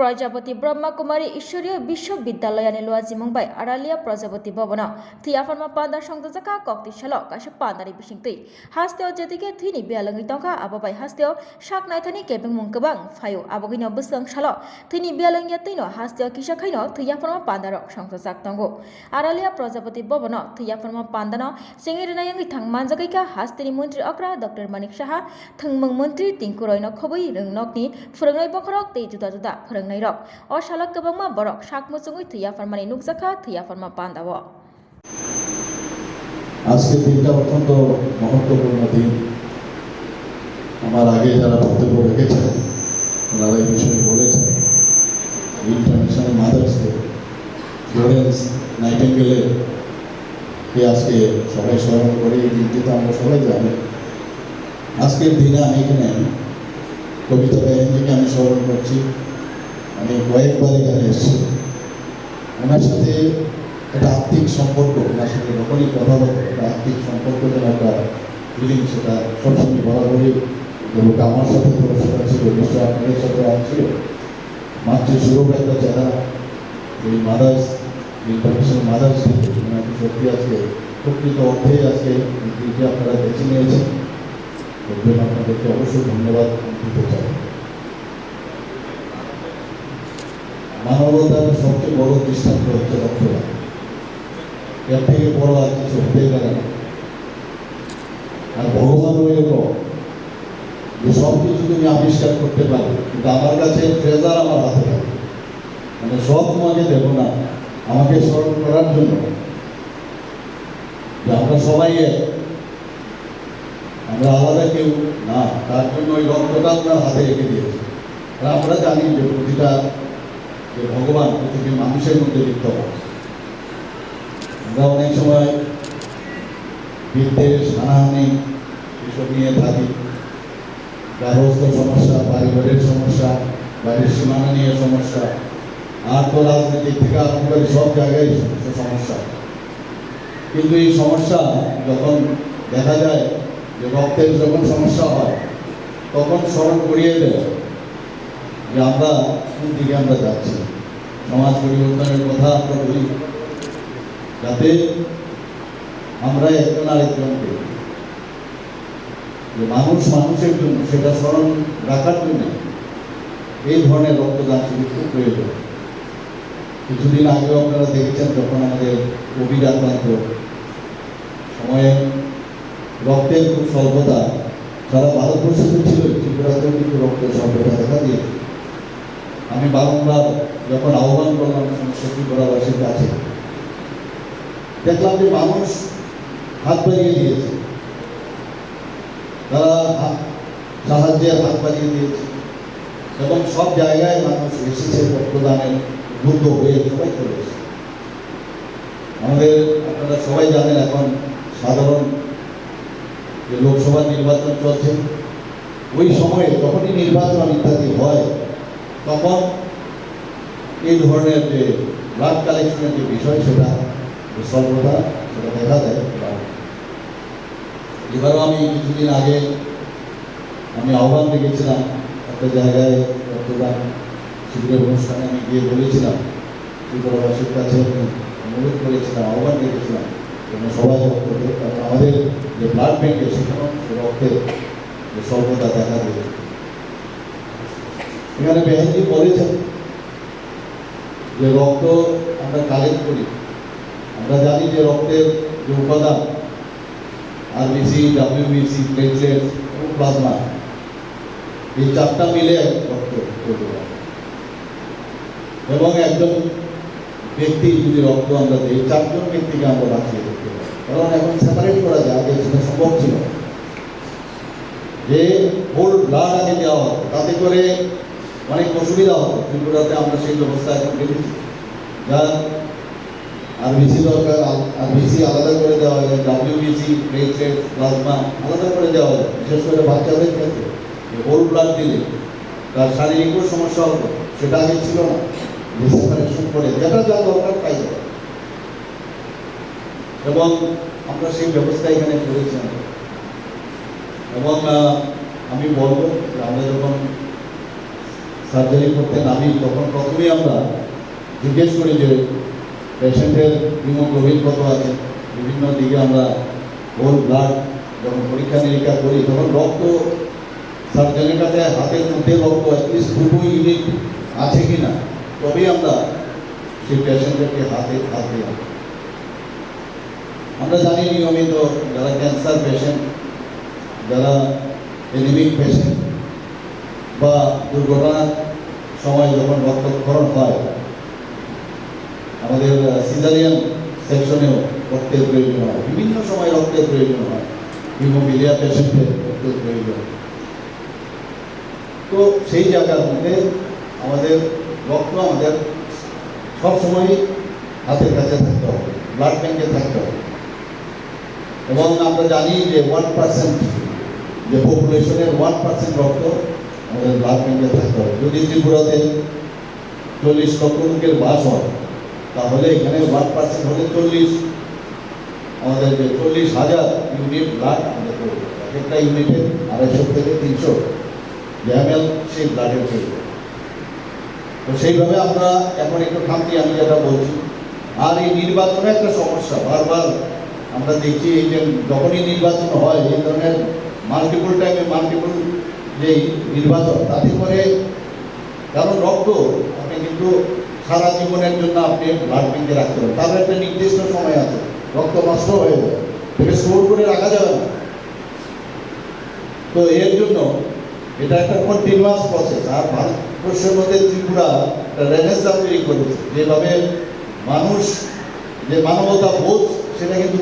પ્રજાપતિ બ્રહ્માકુમારી ઈશ્વરીય વિશ્વવિદ્યાલય અને લોઆજી મુંબઈ અરાલિયા પ્રજાપતિ ભવન થી આફરમાં પાંદર সংযোজকা ককটি শালক আসে পান্দারি বিশিং তুই হাস্তেও যেদিকে থিনি বিয়ালঙ্গি টঙ্কা আবাবাই হাস্তে শাক নাইথানি কেবেং মুঙ্কবাং ফায়ু আবগিন বুসং শালক। থিনি বিয়ালঙ্গিয়া তৈন হাস্তে কিসা খাইন থুইয়াফর্মা পান্দারক সংযোজাক তঙ্গ আড়ালিয়া প্রজাপতি ভবন থুইয়াফর্মা পান্দান সিঙ্গির নাইয়াঙ্গি থাং মানজাকিকা হাস্তেনি মন্ত্রী অক্রা ডক্টর মানিক সাহা থংমং মন্ত্রী টিঙ্কু রয়ন খবই রংনকনি, ফুরংনাই বখরক তেই জুদা জুদা ফুরং tongnai rok o shalak kabangma borok shakmo chungui thuya farmani nukjaka thuya farma pandawo আজকে দিনটা অত্যন্ত মহত্বপূর্ণ দিন আমার আগে যারা বক্তব্য রেখেছেন ওনারা এই বিষয়ে বলেছেন ইন্টারন্যাশনাল মাদার্স ডে ফ্লোরেন্স নাইটেঙ্গেলের কে আজকে সবাই স্মরণ করে এই দিনটি তো আমরা সবাই জানি আজকের দিনে আমি এখানে কবিতা ব্যারেঞ্জিকে আমি স্মরণ করছি আমি কয়েকবার এখানে এসেছি। ওনার সাথে একটা আত্মিক সম্পর্ক, ওনার সাথে যখনই কথা বলব একটা আত্মিক সম্পর্ক যেন একটা ফিলিং সেটা সবসময় বরাবরই এবং আমার সাথে সেটা ছিল নিশ্চয় আপনাদের সাথে ছিল। মাতৃ সুরভ একটা চেহারা এই মাদার্স ইন্টারন্যাশনাল মাদার্স ওনাকে সত্যি আজকে, প্রকৃত অর্থে আজকে আপনারা বেছে নিয়েছেন। আপনাদেরকে অবশ্যই ধন্যবাদ দিতে চাই মানবতার সবচেয়ে বড় দৃষ্টান্ত হচ্ছে রক্তদান। এর থেকে বড় আর কিছু হতেই পারে না। আর ভগবান রইল যে সব কিছু তুমি আবিষ্কার করতে পারো, কিন্তু আমার কাছে ট্রেজার আমার হাতে থাকে। মানে সব তোমাকে দেবো না, আমাকে স্মরণ করার জন্য। যে আমরা সবাই আমরা আলাদা কেউ না, তার জন্য ওই রক্তটা আপনার হাতে রেখে দিয়েছে। আমরা জানি যে প্রতিটা যে ভগবান পৃথিবীর মানুষের মধ্যে বিদ্যমান আমরা অনেক সময় বিদ্বেষ, হানাহানি এসব নিয়ে থাকি গার্হস্থ সমস্যা পরিবারের সমস্যা, বাড়ির সীমানা নিয়ে সমস্যা আর তো রাজনীতিক থেকে আরম্ভ করে সব জায়গায় সমস্যা। কিন্তু এই সমস্যা যখন দেখা যায় যে রক্তের যখন সমস্যা হয়, তখন স্মরণ করিয়ে দেয়। যে আমরা কোন দিকে আমরা যাচ্ছি। সমাজ পরিবর্তনের কথা আমরা বলি। যাতে আমরা একজন আরেকজনকে যে মানুষ মানুষের জন্য, সেটা স্মরণ রাখার জন্য এই ধরনের রক্তদান শিবির খুব প্রয়োজন। কিছুদিন আগেও আপনারা দেখেছেন যখন আমাদের কোভিড আক্রান্ত। সময়ে রক্তের খুব স্বল্পতা, সারা ভারতবর্ষে তো ছিল, ত্রিপুরাতেও কিন্তু রক্তের স্বল্পতা দেখা দিয়েছে। আমি বারংবার যখন আহ্বান করলাম সমস্ত ত্রিপুরাবাসীর কাছে দেখলাম যে মানুষ হাত বাড়িয়ে দিয়েছে। তারা সাহায্যের হাত বাড়িয়ে দিয়েছে। এবং সব জায়গায় মানুষ এসেছে রক্তদানের যুদ্ধ হয়ে সবাই চলে এসেছে। আমাদের আপনারা সবাই জানেন এখন সাধারণ যে লোকসভা নির্বাচন চলছে, ওই সময়ে যখনই নির্বাচন ইত্যাদি হয় তখন এই ধরনের যে ব্লাড কালেকশনের যে বিষয়, সেটা স্বল্পতা সেটা দেখা যায় এবারও আমি কিছুদিন আগে আমি আহ্বান রেখেছিলাম একটা জায়গায় রক্তদান শিবিরের অনুষ্ঠানে আমি গিয়ে বলেছিলাম ত্রিপুরাবাসীর কাছে অনুরোধ করেছিলাম, আহ্বান রেখেছিলাম যেন সবাই রক্ত আমাদের যে ব্লাড ব্যাঙ্কে সেখানেও রক্তের যে স্বল্পতা দেখা দেবে এখানে বেহেনজি বলেছেন যে রক্ত আমরা কালেক্ট করি, আমরা জানি যে রক্তের যে উপাদান আরবিসি ডাব্লিউবিসি প্লেটলেট এবং প্লাজমা এই চারটা মিলে রক্ত। এবং একজন ব্যক্তি যদি রক্ত আমরা দিই চারজন ব্যক্তিকে আমরা বাঁচিয়ে পারি কারণ এখন সেপারেট করা যায়, আগে সেটা সম্ভব ছিল যে হোল ব্লাড আগে দেওয়া তাতে করে অনেক অসুবিধা হতো ত্রিপুরাতে আমরা সেই ব্যবস্থা এখন রেখেছি যা আর বিসি দরকার আর বিসি আলাদা করে দেওয়া হয় ডাব্লিউবিসি প্লেটলেট প্লাজমা আলাদা করে দেওয়া হয় বিশেষ করে বাচ্চাদের ক্ষেত্রে। হোল ব্লাড দিলে তার শারীরিকও সমস্যা হতো সেটা আগে ছিল না। সেপারেশন করে যেটা যা দরকার তাই। এবং আমরা সেই ব্যবস্থা এখানে করেছি। এবং আমি বলব আমরা যখন সার্জারি করতে নামি, তখন প্রথমেই আমরা জিজ্ঞেস করি যে, পেশেন্টের হিমোগ্লোবিন কত আছে? বিভিন্ন দিকে আমরা হোল ব্লাড যখন পরীক্ষা নিরীক্ষা করি, তখন রক্ত সার্জনের কাছে হাতের মধ্যে রক্ত অ্যাটলিস্ট দুটো ইউনিট আছে কি না, তবেই আমরা সেই পেশেন্টদেরকে হাতে হাত দিই আমরা জানি নিয়মিত যারা ক্যান্সার পেশেন্ট যারা এনিমিক পেশেন্ট বা দুর্ঘটনার সময় যখন রক্তক্ষরণ হয়, আমাদের সিজারিয়ান সেকশনেও রক্তের প্রয়োজন হয়। বিভিন্ন সময় রক্তের প্রয়োজন হয়। হিমোফিলিয়া পেশেন্টের রক্তের প্রয়োজন তো সেই জায়গার মধ্যে আমাদের রক্ত আমাদের সবসময় হাতের কাছে থাকতে হবে ব্লাড ব্যাঙ্কে থাকতে হবে। এবং আমরা জানি যে ওয়ান পার্সেন্ট যে পপুলেশনের ওয়ান পার্সেন্ট রক্ত আমাদের ব্লাড ব্যাঙ্কে থাকতে হবে। যদি ত্রিপুরাতে চল্লিশ লক্ষ লোকের বাস হয়, তাহলে এখানে ওয়ান পার্সেন্ট হলে চল্লিশ। আমাদের যে চল্লিশ হাজার ইউনিট ব্লাড আমাদের প্রয়োজন। এক একটা ইউনিটে আড়াইশো থেকে তিনশো এমএল সেই ব্লাডের প্রয়োজন। তো সেইভাবে আমরা এখন একটু খামতি, আমি যেটা বলছি, আর এই নির্বাচনে একটা সমস্যা। বারবার আমরা দেখছি এই যে যখনই নির্বাচন হয়, এই ধরনের মাল্টিপল টাইমে মাল্টিপল যে নির্বাচন। তাতে করে কারণ রক্ত, আপনি কিন্তু সারা জীবনের জন্য আপনি ব্যাঙ্কে রাখতে পারেন। তার একটা নির্দিষ্ট সময় আছে। রক্ত নষ্ট হয়ে যায় থেকে স্টোর করে রাখা যাবে না। তো এর জন্য এটা একটা কন্টিনিউয়াস প্রসেস আর ভারতবর্ষের মধ্যে ত্রিপুরা একটা রেনেসা তৈরি করেছে। যেভাবে মানুষ, যে মানবতা বোধ সেটা কিন্তু